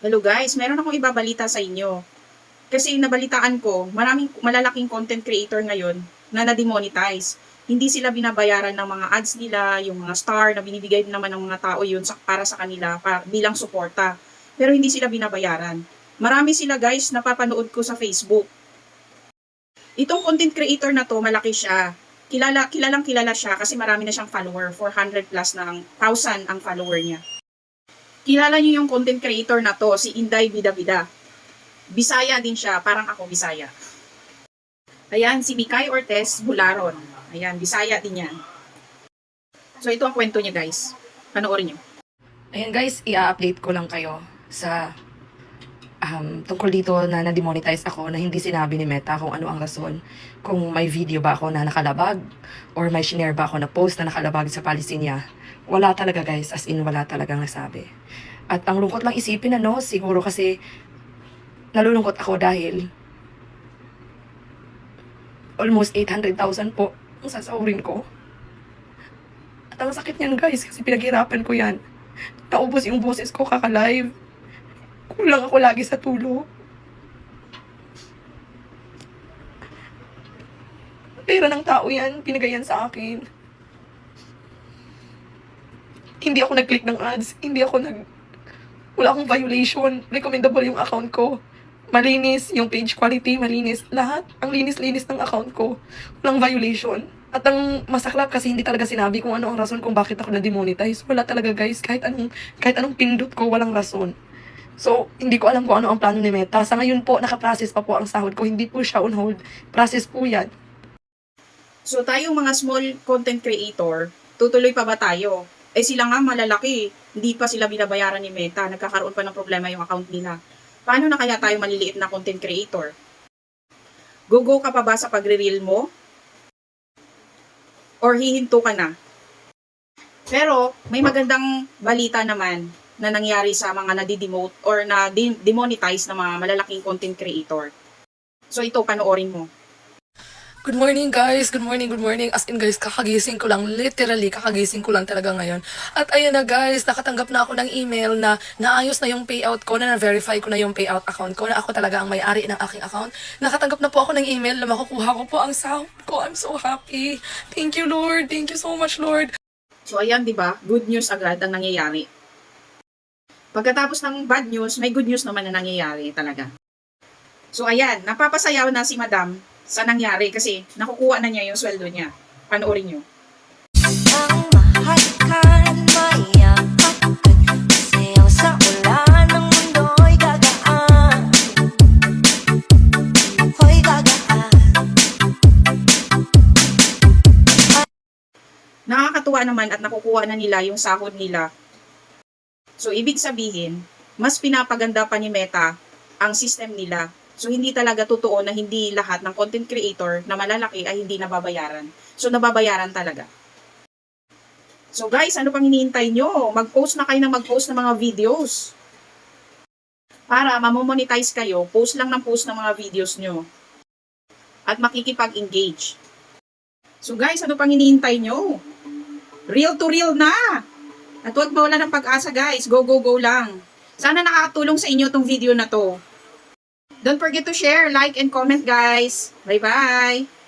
Hello guys, meron akong ibabalita sa inyo. Kasi nabalitaan ko, maraming malalaking content creator ngayon na na-demonetize. Hindi sila binabayaran ng mga ads nila, yung mga star na binibigay naman ng mga tao yun sa, para sa kanila para, bilang suporta. Pero hindi sila binabayaran. Marami sila guys napapanood ko sa Facebook. Itong content creator na to, malaki siya. Kilala, kilalang kilala siya kasi marami na siyang follower, 400 plus ang 1,000 ang follower niya. Kilala niyo yung content creator na to, si Inday Bida Bida. Bisaya din siya, parang ako Bisaya. Ayan, si Mikay Ortez Bularon. Ayan, Bisaya din yan. So ito ang kwento niya guys. Panoorin niyo. Ayan guys, i-update ko lang kayo sa um, tungkol dito na na-demonetize ako na hindi sinabi ni Meta kung ano ang rason. Kung may video ba ako na nakalabag or may share ba ako na post na nakalabag sa policy niya. Wala talaga guys, as in wala talagang nasabi. At ang lungkot lang isipin ano, siguro kasi nalulungkot ako dahil almost 800,000 po ang sasahurin ko. At ang sakit niyan guys kasi pinaghirapan ko yan. Naubos yung boses ko kaka-live. Kulang ako lagi sa tulog. Pera ng tao yan, pinagayan sa akin. Hindi ako nag-click ng ads, hindi ako nag... Wala akong violation. Recommendable yung account ko. Malinis yung page quality, malinis. Lahat, ang linis-linis ng account ko. Walang violation. At ang masaklap kasi hindi talaga sinabi kung ano ang rason kung bakit ako na-demonetize. Wala talaga guys, kahit anong, kahit anong pindot ko, walang rason. So, hindi ko alam kung ano ang plano ni Meta. Sa ngayon po, nakaprocess pa po ang sahod ko. Hindi po siya on hold. Process po yan. So tayong mga small content creator, tutuloy pa ba tayo? Eh sila nga malalaki, hindi pa sila binabayaran ni Meta, nagkakaroon pa ng problema yung account nila. Paano na kaya tayo maliliit na content creator? Go-go ka pa ba sa pagre-reel mo? Or hihinto ka na? Pero may magandang balita naman na nangyari sa mga nadidemote or na de- demonetize na mga malalaking content creator. So ito, panoorin mo. Good morning guys! Good morning, good morning. As in guys, kakagising ko lang. Literally, kakagising ko lang talaga ngayon. At ayun na guys, nakatanggap na ako ng email na naayos na yung payout ko, na na-verify ko na yung payout account ko, na ako talaga ang may-ari ng aking account. Nakatanggap na po ako ng email na makukuha ko po ang sahod ko. I'm so happy. Thank you Lord. Thank you so much Lord. So ayan, 'di ba? Good news agad ang nangyayari. Pagkatapos ng bad news, may good news naman na nangyayari talaga. So ayan, napapasayaw na si Madam sa nangyari kasi nakukuha na niya yung sweldo niya. Panoorin niyo. Ang mahal ka mayakap Sayaw sa ulan ng Nakakatuwa naman at nakukuha na nila yung sahod nila. So ibig sabihin, mas pinapaganda pa ni Meta ang system nila. So hindi talaga totoo na hindi lahat ng content creator na malalaki ay hindi nababayaran. So nababayaran talaga. So guys, ano pang hinihintay nyo? Mag-post na kayo ng mag-post ng mga videos. Para mamomonetize kayo, post lang ng post ng mga videos nyo. At makikipag-engage. So guys, ano pang hinihintay nyo? Real to real na! At huwag mawala ng pag-asa guys. Go, go, go lang. Sana nakakatulong sa inyo tong video na to. Don't forget to share, like, and comment guys. Bye-bye!